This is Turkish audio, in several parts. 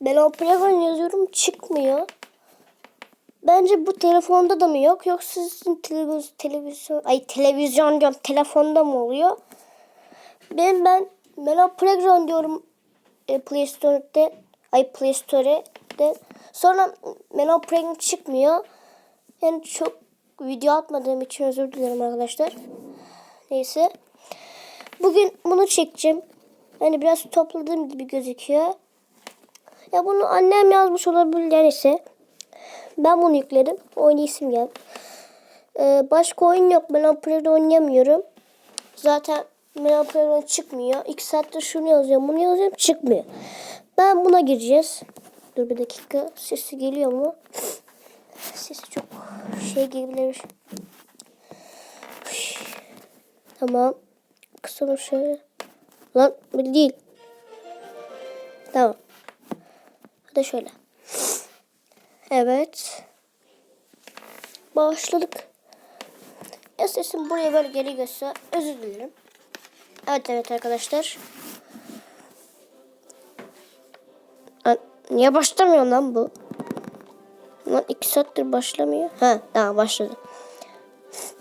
Melon Playground yazıyorum çıkmıyor. Bence bu telefonda da mı yok yoksa sizin televiz televizyon ay televizyon diyorum telefonda mı oluyor? Ben ben Melon Playground diyorum e, Play Store'de ay Play Store'de sonra Melon Playground çıkmıyor. Yani çok video atmadığım için özür dilerim arkadaşlar. Neyse. Bugün bunu çekeceğim. Yani biraz topladığım gibi gözüküyor. Ya bunu annem yazmış olabilir ise. Ben bunu yükledim. Oyun isim geldi. Ee, başka oyun yok. Ben Operator oynayamıyorum. Zaten ben Operator çıkmıyor. İki saattir şunu yazıyorum bunu yazıyorum çıkmıyor. Ben buna gireceğiz. Dur bir dakika. Sesi geliyor mu? Sesi çok şey gelebilir. Tamam. Kısalım şöyle. Lan böyle değil. Tamam. Hadi şöyle. Evet. Başladık. Ya sesim buraya böyle geri göster. Özür dilerim. Evet evet arkadaşlar. Lan, niye başlamıyor lan bu? Lan iki saattir başlamıyor. Ha tamam başladı.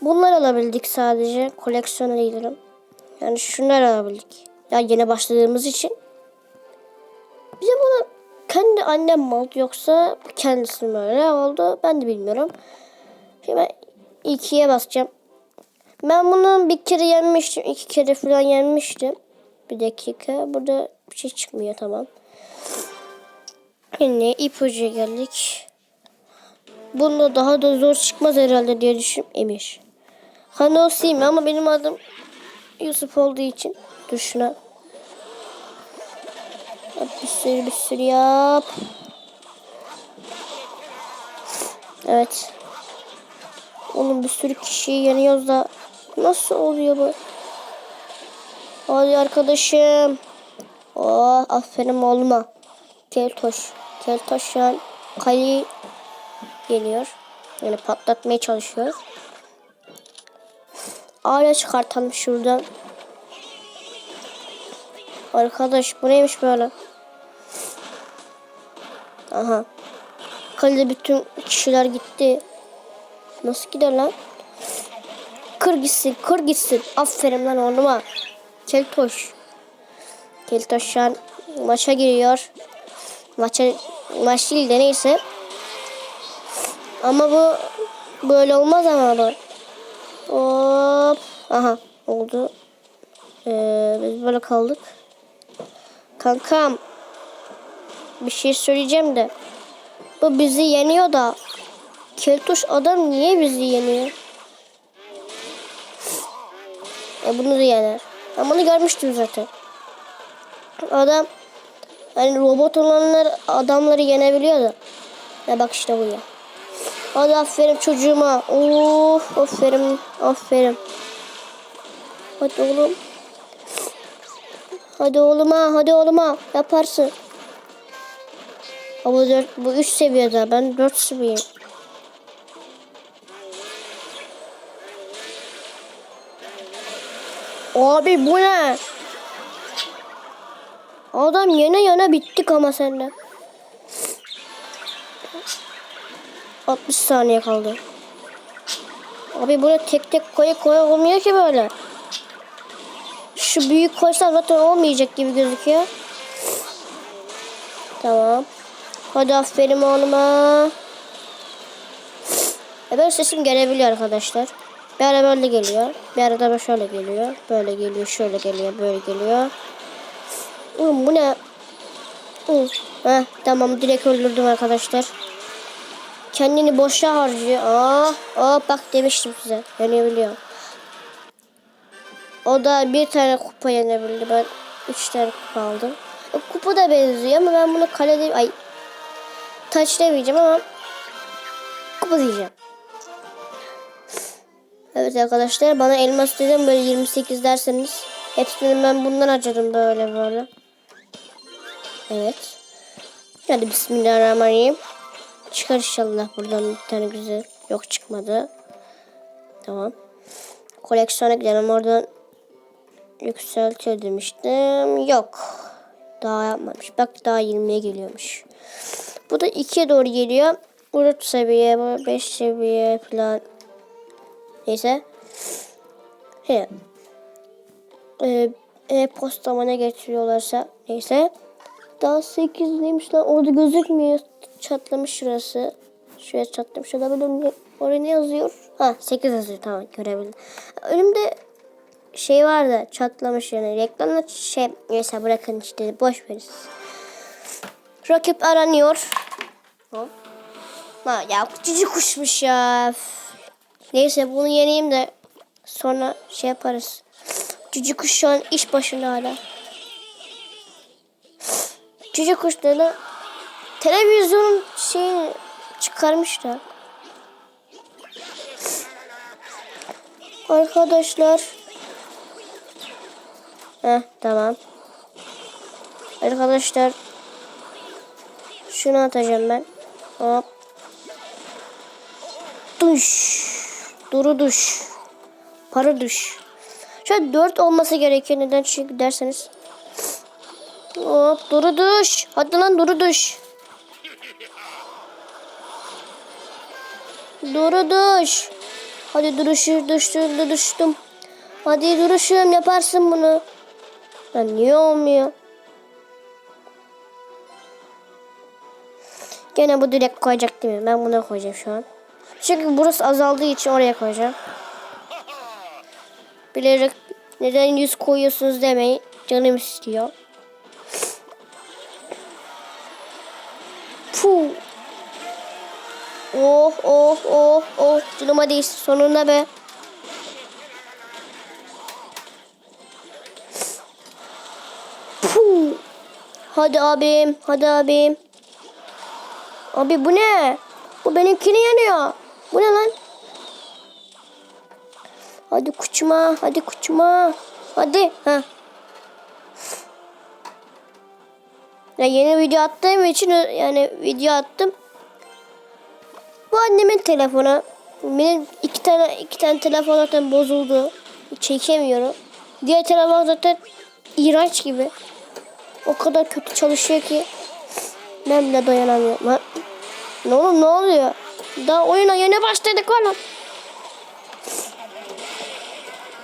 Bunlar alabildik sadece. Koleksiyona değilim. Yani şunlar alabildik. Ya yine başladığımız için. Bize bunu kendi annem mi aldı yoksa kendisi mi öyle oldu ben de bilmiyorum. Şimdi ben ikiye basacağım. Ben bunu bir kere yenmiştim. iki kere falan yenmiştim. Bir dakika. Burada bir şey çıkmıyor tamam. Şimdi ipucuya geldik. Bunda daha da zor çıkmaz herhalde diye düşün Emir. Hani o ama benim adım Yusuf olduğu için dur şuna. Yap bir sürü bir sürü yap. Evet. Onun bir sürü kişiyi yeniyoruz da nasıl oluyor bu? Hadi arkadaşım. Oh aferin oğluma. Keltoş. Keltoş şu an kaleyi geliyor. Yani patlatmaya çalışıyor. Hala çıkartalım şuradan. Arkadaş bu neymiş böyle? Aha. Kalede bütün kişiler gitti. Nasıl gider lan? Kır gitsin, kır gitsin. Aferin lan oğluma. Keltoş. Keltoş şu an maça giriyor. Maça, maç değil de neyse. Ama bu böyle olmaz ama bu. Hop. Aha oldu. Ee, biz böyle kaldık. Kankam. Bir şey söyleyeceğim de. Bu bizi yeniyor da. Keltoş adam niye bizi yeniyor? E bunu da yener. Ben bunu görmüştüm zaten. Adam hani robot olanlar adamları yenebiliyor da. Ya bak işte bu ya. Hadi aferin çocuğuma. Of aferin aferin. Hadi oğlum. Hadi oğluma hadi oğluma yaparsın. Ama dört, bu 3 seviyede ben 4 seviyeyim. Abi bu ne? Adam yene yana bittik ama senden. 60 saniye kaldı. Abi buraya tek tek koya koya olmuyor ki böyle. Şu büyük koysan zaten olmayacak gibi gözüküyor. Tamam. Hadi aferin oğluma. E böyle sesim gelebiliyor arkadaşlar. Bir ara böyle geliyor. Bir ara da şöyle geliyor. Böyle geliyor, şöyle geliyor, böyle geliyor. Oğlum bu ne? Hı. Tamam direkt öldürdüm arkadaşlar. Kendini boşa harcıyor. Aa, aa bak demiştim size. Yenebiliyor. O da bir tane kupa yenebildi. Ben üç tane kupa aldım. O kupa da benziyor ama ben bunu kalede... Ay taç demeyeceğim ama kupa diyeceğim. Evet arkadaşlar bana elmas dedim böyle 28 derseniz hepsini ben bundan harcadım böyle böyle. Evet. Hadi bismillahirrahmanirrahim. Çıkar inşallah buradan bir tane güzel. Yok çıkmadı. Tamam. Koleksiyona gidelim oradan yükseltiyor demiştim. Yok. Daha yapmamış. Bak daha 20'ye geliyormuş. Bu da 2'ye doğru geliyor. 4 seviye, bu 5 seviye falan. Neyse. He. Ee, e-postama ne getiriyorlarsa. Neyse. Daha 8 neymiş lan? Orada gözükmüyor. Çatlamış şurası. Şuraya çatlamış olabilir. Oraya ne yazıyor? Ha 8 yazıyor tamam görebildim. Önümde şey var da çatlamış yani. Reklamda şey neyse bırakın işte boş verin. Rakip aranıyor. Hop. Ha, ya cici kuşmuş ya. Neyse bunu yeneyim de sonra şey yaparız. Cici kuş şu an iş başında hala. Cici kuşları televizyonun şeyini çıkarmışlar. Arkadaşlar. Heh, tamam. Arkadaşlar. Şunu atacağım ben. Hop. Duş. Duru duş. Para duş. Şöyle 4 olması gerekiyor. Neden çünkü derseniz. Hop duru duş. Hadi lan duru duş. Duru duş. Hadi duruşu düştüm düştüm. Hadi duruşum yaparsın bunu. Lan niye olmuyor? Gene bu direkt koyacak değil mi? Ben bunu koyacağım şu an. Çünkü burası azaldığı için oraya koyacağım. Bilerek neden yüz koyuyorsunuz demeyin. Canım istiyor. Puh. Oh oh oh oh. Canıma değsin sonunda be. Puh. Hadi abim. Hadi abim. Abi bu ne? Bu benimkini yanıyor. Bu ne lan? Hadi kuçuma. Hadi kuçuma. Hadi. Ha. Ya yeni video attığım için yani video attım. Bu annemin telefonu. Benim iki tane iki tane telefon zaten bozuldu. Çekemiyorum. Diğer telefon zaten iğrenç gibi. O kadar kötü çalışıyor ki ben bile dayanamıyorum. Ne oğlum ne oluyor? Daha oyuna yeni başladık oğlum.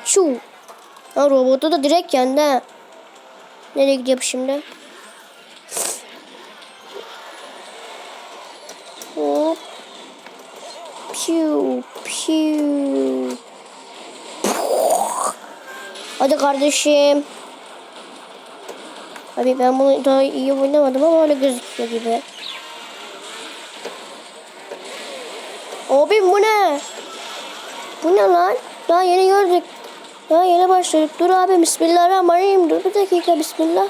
Şu. Ha robotu da direkt yendi ha. Nereye gidiyor şimdi? Hop. Piu piu. Hadi kardeşim. Abi ben bunu daha iyi oynamadım ama öyle gözüküyor gibi. Abi bu ne? Bu ne lan? Daha yeni gördük. Daha yeni başladık. Dur abi bismillahirrahmanirrahim. Dur bir dakika bismillah.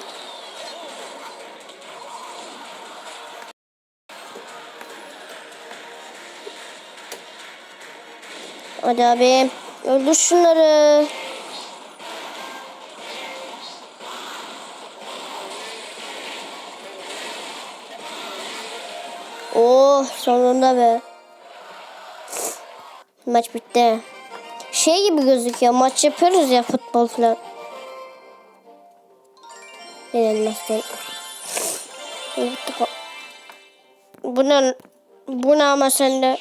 Hadi abi. Öldür şunları. Oh sonunda be. Maç bitti. Şey gibi gözüküyor. Maç yapıyoruz ya futbol falan. Yenilmezsen. Bu ne? Bu ne ama sende?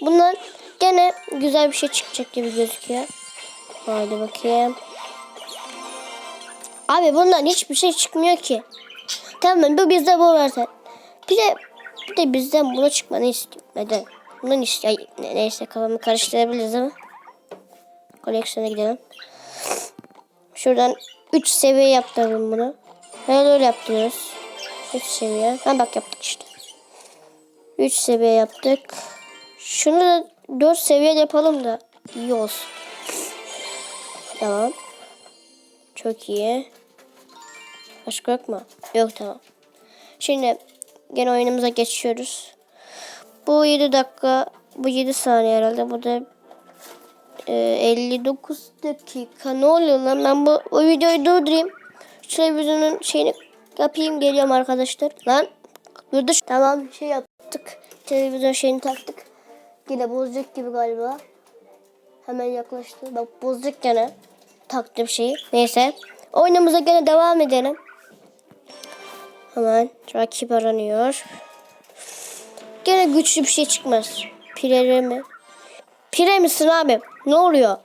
Bundan gene güzel bir şey çıkacak gibi gözüküyor. Hadi bakayım. Abi bundan hiçbir şey çıkmıyor ki. Tamam bu bizde bu varsa. Bir de, bir de bizden buna çıkmanı istiyorum. Neden? Bundan işte neyse kafamı karıştırabiliriz ama. Koleksiyona gidelim. Şuradan 3 seviye yaptıralım bunu. Böyle öyle yaptırıyoruz. 3 seviye. Ha bak yaptık işte. 3 seviye yaptık. Şunu da 4 seviye yapalım da iyi olsun. Tamam. Çok iyi. Başka yok mu? Yok tamam. Şimdi gene oyunumuza geçiyoruz. Bu 7 dakika, bu 7 saniye herhalde. Bu da e, 59 dakika. Ne oluyor lan? Ben bu, bu videoyu durdurayım. Şu televizyonun şeyini yapayım. Geliyorum arkadaşlar. Lan durdur. Tamam şey yaptık. Televizyon şeyini taktık. Yine bozacak gibi galiba. Hemen yaklaştı. Bak bozacak gene. Taktım şeyi. Neyse. Oyunumuza gene devam edelim. Hemen rakip aranıyor. Gene güçlü bir şey çıkmaz. Pire mi? Pire misin abi? Ne oluyor?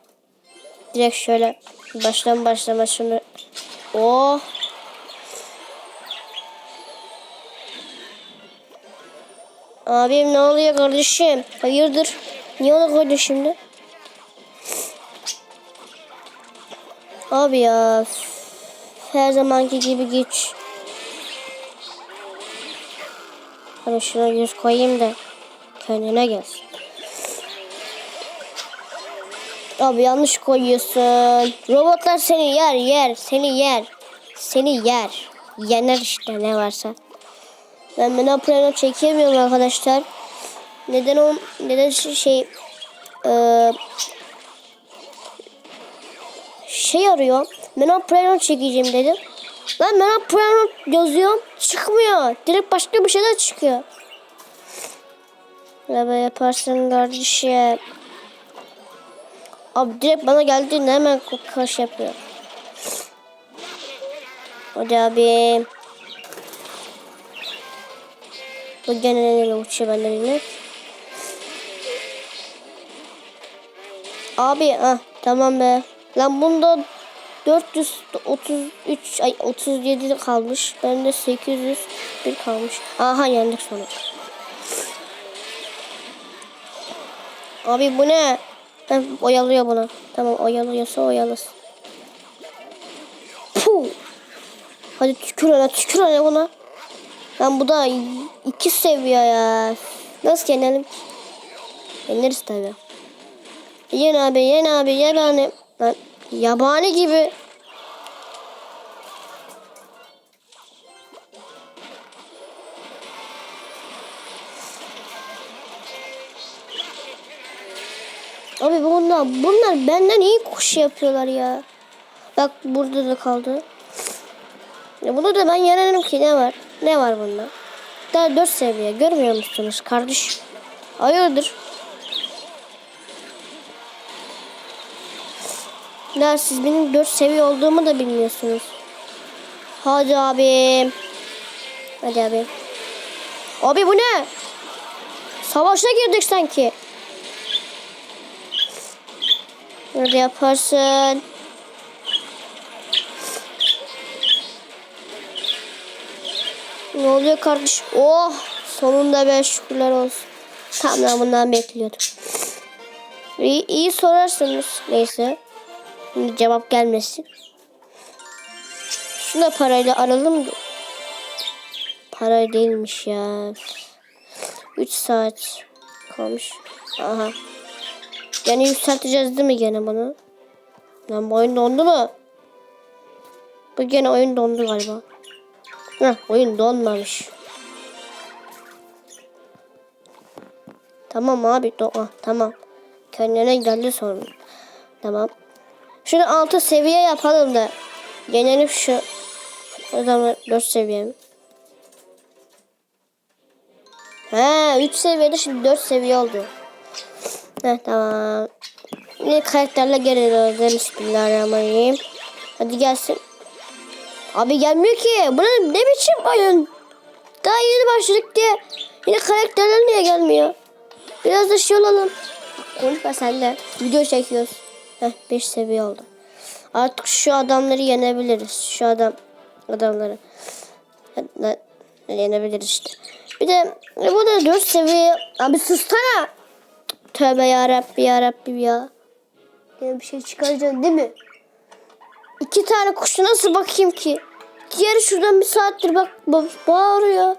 Direkt şöyle baştan başlama şunu. Oh. Abim ne oluyor kardeşim? Hayırdır? Niye onu koydun şimdi? Abi ya. Her zamanki gibi güç. Hadi şuna yüz koyayım da kendine gelsin. Abi yanlış koyuyorsun. Robotlar seni yer yer. Seni yer. Seni yer. Yener işte ne varsa. Ben Mena Preno çekemiyorum arkadaşlar. Neden o neden şey eee şey arıyor. Mena Preno çekeceğim dedim. Lan Mena Preno yazıyorum. Çıkmıyor. Direkt başka bir şeyler çıkıyor. Böyle yaparsın kardeşim. Abi direkt bana geldiğinde hemen kaş yapıyor. Hadi abi. Bu gene neyle uçuyor benden yine. Abi ah tamam be. Lan bunda 433 ay 37 kalmış. Bende 801 kalmış. Aha yendik sonra. Abi bu ne? Heh, oyalıyor bunu. Tamam oyalıyorsa oyalasın. Puh. Hadi tükür ona tükür ona buna. Lan bu da iki seviyor ya. Nasıl yenelim? Yeneriz tabi. Yen abi yen abi yen abi. Lan yabani gibi. Abi bunlar, bunlar benden iyi koşu yapıyorlar ya. Bak burada da kaldı. Ya bunu da ben yenerim ki ne var? Ne var bunda? Daha 4 seviye görmüyor musunuz kardeş? Hayırdır? Ya siz benim 4 seviye olduğumu da bilmiyorsunuz. Hadi abim. Hadi abi. Abi bu ne? Savaşa girdik sanki. Hadi yaparsın. Ne oluyor kardeş? Oh! Sonunda be şükürler olsun. Tam da bundan bekliyordum. İyi, iyi sorarsanız. Neyse. Cevap gelmesin. Şuna parayla aralım. Para değilmiş ya. 3 saat kalmış. Aha. Gene yükselteceğiz değil mi gene bunu? Lan bu oyun dondu mu? Bu gene oyun dondu galiba. Heh, oyun donmamış. Tamam abi do ah, tamam. Kendine geldi sorun. Tamam. Şunu altı seviye yapalım da. Yenelim şu. Zaman 4 seviye mi? He 3 seviyede şimdi 4 seviye oldu. Heh, tamam. Yine karakterle gelelim. Bismillahirrahmanirrahim. Hadi gelsin. Abi gelmiyor ki. Bu ne, ne biçim oyun? Daha yeni başladık diye. Yine karakterler niye gelmiyor? Biraz da şey olalım. Konuşma sen de. Video çekiyoruz. Heh 5 seviye oldu. Artık şu adamları yenebiliriz. Şu adam adamları. Ne, yenebiliriz işte. Bir de e, bu da 4 seviye. Abi sustana. Tövbe ya Rabbi ya Rabbim ya. Yine bir şey çıkaracaksın değil mi? İki tane kuşu nasıl bakayım ki? Diğeri şuradan bir saattir bak ba- bağırıyor.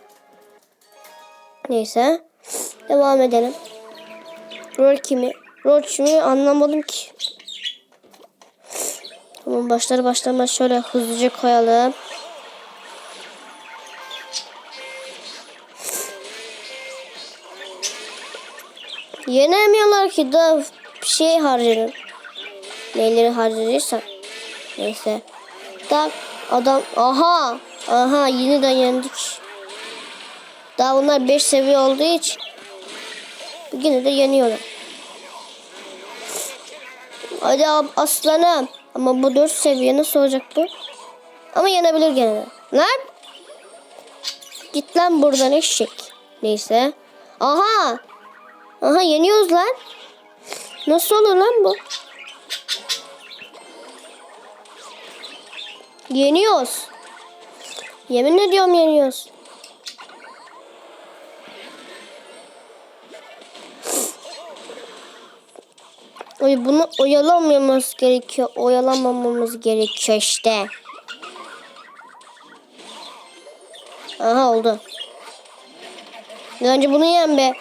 Neyse. Devam edelim. Rol kimi? Rol kimi anlamadım ki. Tamam başları başlamaz şöyle hızlıca koyalım. Yenemiyorlar ki daha bir şey harcarım. Neyleri harcarırsa. Neyse. Tak adam aha aha yeniden yendik. Daha bunlar 5 seviye olduğu için yine de yeniyorlar. Hadi aslanım. Ama bu 4 seviye nasıl olacak bu? Ama yenebilir gene de. Lan! Git lan buradan eşek. Neyse. Aha! Aha yeniyoruz lan. Nasıl olur lan bu? Yeniyoruz. Yemin ediyorum yeniyoruz. Oy bunu oyalamamamız gerekiyor. Oyalamamamız gerekiyor işte. Aha oldu. Önce bunu yen be.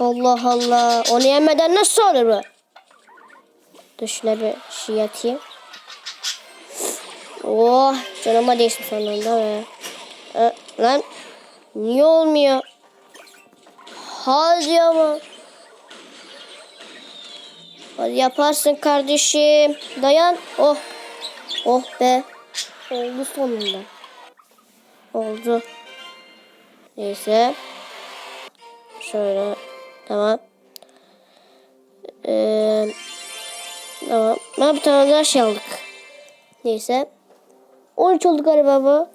Allah Allah. Onu yemeden nasıl olur bu? Dur şuna bir şey atayım. Oh canıma değsin sonunda be. E, lan niye olmuyor? Hadi ama. Hadi yaparsın kardeşim. Dayan. Oh. Oh be. Oldu sonunda. Oldu. Neyse. Şöyle. Tamam. Ee, tamam. Ben bir tane daha şey aldık. Neyse. 13 oldu galiba bu.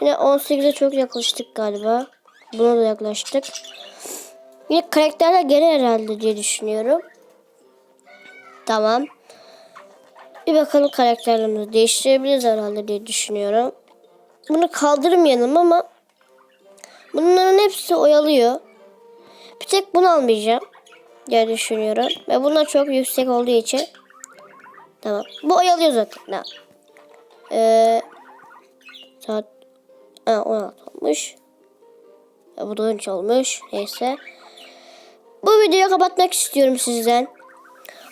Yine 18'e çok yaklaştık galiba. Buna da yaklaştık. Yine karakterler gelir herhalde diye düşünüyorum. Tamam. Bir bakalım karakterlerimizi değiştirebiliriz herhalde diye düşünüyorum. Bunu kaldırmayalım ama bunların hepsi oyalıyor. Bir tek bunu almayacağım diye düşünüyorum. Ve bunlar çok yüksek olduğu için. Tamam. Bu oyalıyor zaten. Tamam. Ee, saat ha, 16 olmuş. Ya, bu da 13 olmuş. Neyse. Bu videoyu kapatmak istiyorum sizden.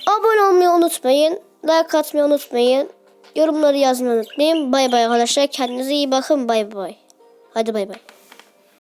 Abone olmayı unutmayın. Like atmayı unutmayın. Yorumları yazmayı unutmayın. Bay bay arkadaşlar. Kendinize iyi bakın. Bay bay. Hadi bay bay.